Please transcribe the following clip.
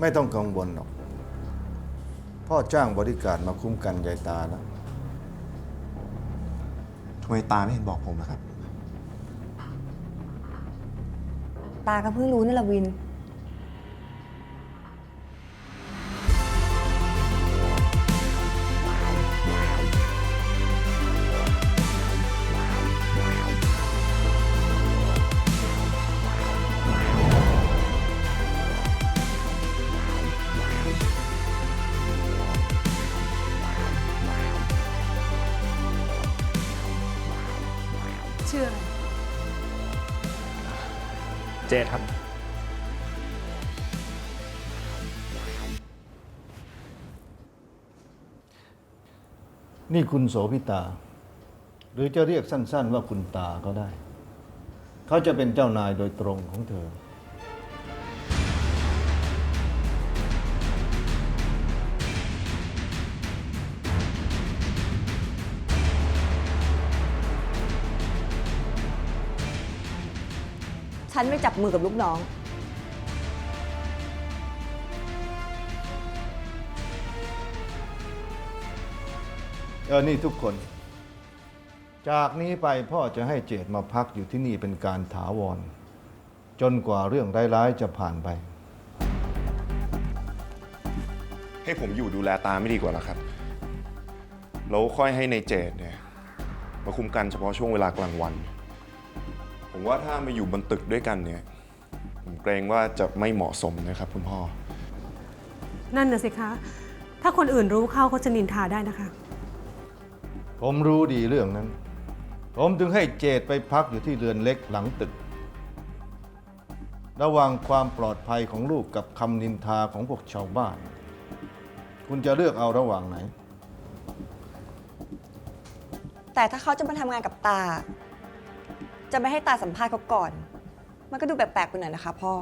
ไม่ต้องกังวลหรอก พ่อจ้างบริการมาคุ้มกันยายตานะทำไมตาไม่เห็นบอกผมนะครับ ตาก็เพิ่งรู้นี่แหละวิน ชื่ออะไร เจดครับ นี่คุณโสพิตา หรือจะเรียกสั้น ๆ ว่าคุณตาก็ได้ เขาจะเป็นเจ้านายโดยตรงของเธอ ฉันไม่จับมือกับลูกน้อง เออ นี่ทุกคน จากนี้ไปพ่อจะให้เจดมาพักอยู่ที่นี่เป็นการถาวร จนกว่าเรื่องร้ายๆ จะผ่านไป ให้ผมอยู่ดูแลตาไม่ดีกว่าเหรอครับ แล้วค่อยให้ในเจดเนี่ย มาคุมกันเฉพาะช่วงเวลากลางวัน ผมว่าถ้ามาอยู่บนตึกด้วยกันเนี่ย ผมเกรงว่าจะไม่เหมาะสมนะครับคุณพ่อ นั่นน่ะสิคะ ถ้าคนอื่นรู้เข้าก็จะนินทาได้นะคะ ผมรู้ดีเรื่องนั้น ผมถึงให้เจดไปพักอยู่ที่เรือนเล็กหลังตึก ระหว่างความปลอดภัยของลูกกับคำนินทาของพวกชาวบ้าน คุณจะเลือกเอาระหว่างไหน แต่ถ้าเขาจะมาทำงานกับตา จะไม่ให้ตาสัมภาษณ์เขาก่อน มันก็ดูแปลกๆไปหน่อยนะคะพ่อ